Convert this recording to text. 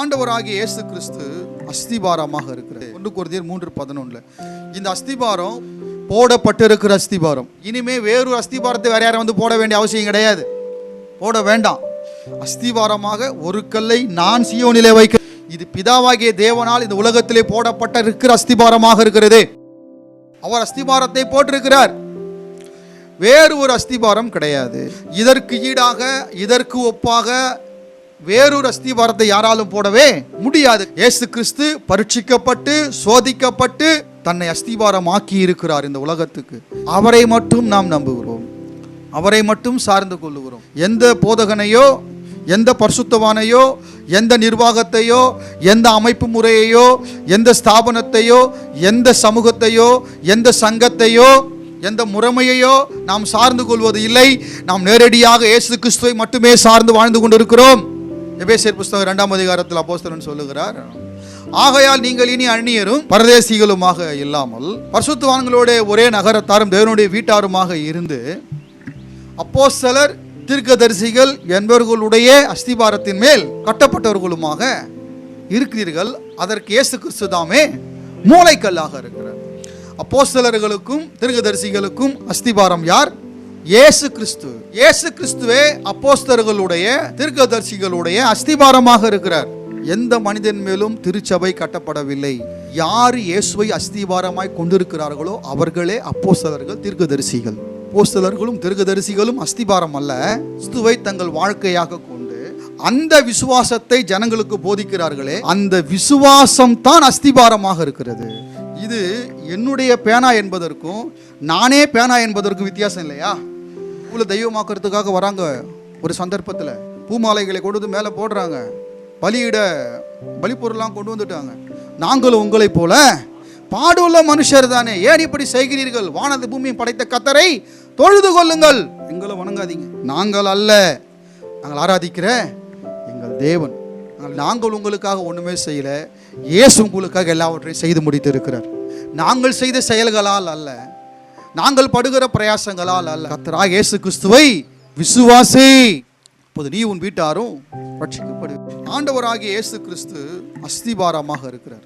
ஆண்டவராகிய இயேசு கிறிஸ்து அஸ்திபாரமாக இருக்கிறது ஒன்று குருதியர் மூன்று பதினொன்றில் இந்த அஸ்திபாரம் போடப்பட்டிருக்கிற அஸ்திபாரம். இனிமே வேறு அஸ்திபாரத்தை வேற யாரும் வந்து போட வேண்டிய அவசியம் கிடையாது. போட வேண்டாம். அஸ்திபாரமாக ஒரு கல்லை நான் சியோனிலே வைக்க இது பிதாவாகிய தேவனால் இந்த உலகத்திலே போடப்பட்ட இருக்கிற அஸ்திபாரமாக இருக்கிறது. அவர் அஸ்திபாரத்தை போட்டிருக்கிறார். வேறு ஒரு அஸ்திபாரம் கிடையாது. இதற்கு ஈடாக இதற்கு ஒப்பாக வேறொரு அஸ்திபாரத்தை யாராலும் போடவே முடியாது. ஏசு கிறிஸ்து பரீட்சிக்கப்பட்டு சோதிக்கப்பட்டு தன்னை அஸ்திபாரமாக்கி இருக்கிறார் இந்த உலகத்துக்கு. அவரை மட்டும் நாம் நம்புகிறோம். அவரை மட்டும் சார்ந்து கொள்ளுகிறோம். எந்த போதகனையோ எந்த பரிசுத்தவானையோ எந்த நிர்வாகத்தையோ எந்த அமைப்பு முறையையோ எந்த ஸ்தாபனத்தையோ எந்த சமூகத்தையோ எந்த சங்கத்தையோ எந்த முறைமையையோ நாம் சார்ந்து கொள்வது இல்லை. நாம் நேரடியாக இயேசு கிறிஸ்துவை மட்டுமே சார்ந்து வாழ்ந்து கொண்டிருக்கிறோம். எபேசியர் புஸ்தகம் இரண்டாம் அதிகாரத்தில் அப்போஸ்தலன் சொல்லுகிறார் ஆகையால் நீங்கள் இனி அந்நியரும் பரதேசிகளுமாக இல்லாமல் பரிசுத்துவான்களோட ஒரே நகரத்தாரும் தேவனுடைய வீட்டாருமாக இருந்து அப்போஸ்தலர் தீர்க்கதரிசிகள் என்பவர்களுடைய அஸ்திபாரத்தின் மேல் கட்டப்பட்டவர்களுமாக இருக்கிறீர்கள். அதற்கு இயேசு கிறிஸ்து தாமே மூளைக்கல்லாக இருக்கிறார். அப்போஸ்தலர்களுக்கும் தீர்க்கதரிசிகளுக்கும் அஸ்திபாரம் யார்? இயேசு கிறிஸ்து. இயேசு கிறிஸ்துவே அப்போஸ்தர்களுடைய தீர்க்கதர்சிகளுடைய அஸ்திபாரமாக இருக்கிறார். எந்த மனிதன் மேலும் திருச்சபை கட்டப்படவில்லை. யார் இயேசுவை அஸ்திபாரமாய் கொண்டிருக்கிறார்களோ அவர்களே அப்போஸ்தலர்கள் தீர்க்கதரிசிகள். அப்போஸ்தலர்களும் தீர்க்கதரிசிகளும் அஸ்திபாரம் அல்ல. கிறிஸ்துவை தங்கள் வாழ்க்கையாக கொண்டு அந்த விசுவாசத்தை ஜனங்களுக்கு போதிக்கிறார்களே அந்த விசுவாசம் தான் அஸ்திபாரமாக இருக்கிறது. இது என்னுடைய பேனா என்பதற்கும் நானே பேனா என்பதற்கும் வித்தியாசம் இல்லையா? உள்ள தெய்வமாக்குறதுக்காக வராங்க ஒரு சந்தர்ப்பத்தில். பூமாலைகளை கொண்டு வந்து மேலே போடுறாங்க. பலியிட பலிப்பொருள்லாம் கொண்டு வந்துட்டாங்க. நாங்களும் உங்களைப் போல பாடுள்ள மனுஷர் தானே. ஏன் இப்படி செய்கிறீர்கள்? வானது பூமியை படைத்த கத்தரை தொழுது கொள்ளுங்கள். எங்களை வணங்காதீங்க. நாங்கள் அல்ல. நாங்கள் ஆராதிக்கிற எங்கள் தேவன். நாங்கள் உங்களுக்காக ஒன்றுமே செய்யல. இயேசு உங்களுக்காக எல்லாவற்றையும் செய்து முடித்து இருக்கிறார் நாங்கள் செய்த செயல்களால் அல்ல. நாங்கள் படுகிற பிரயாசங்களால் அல்ல. கத்தரா இயேசு கிறிஸ்துவை விசுவாசி. இப்போது நீ உன் வீட்டாரும் ரட்சிக்கப்படு ஆண்டவராகிய இயேசு கிறிஸ்து அஸ்திபாரமாக இருக்கிறார்.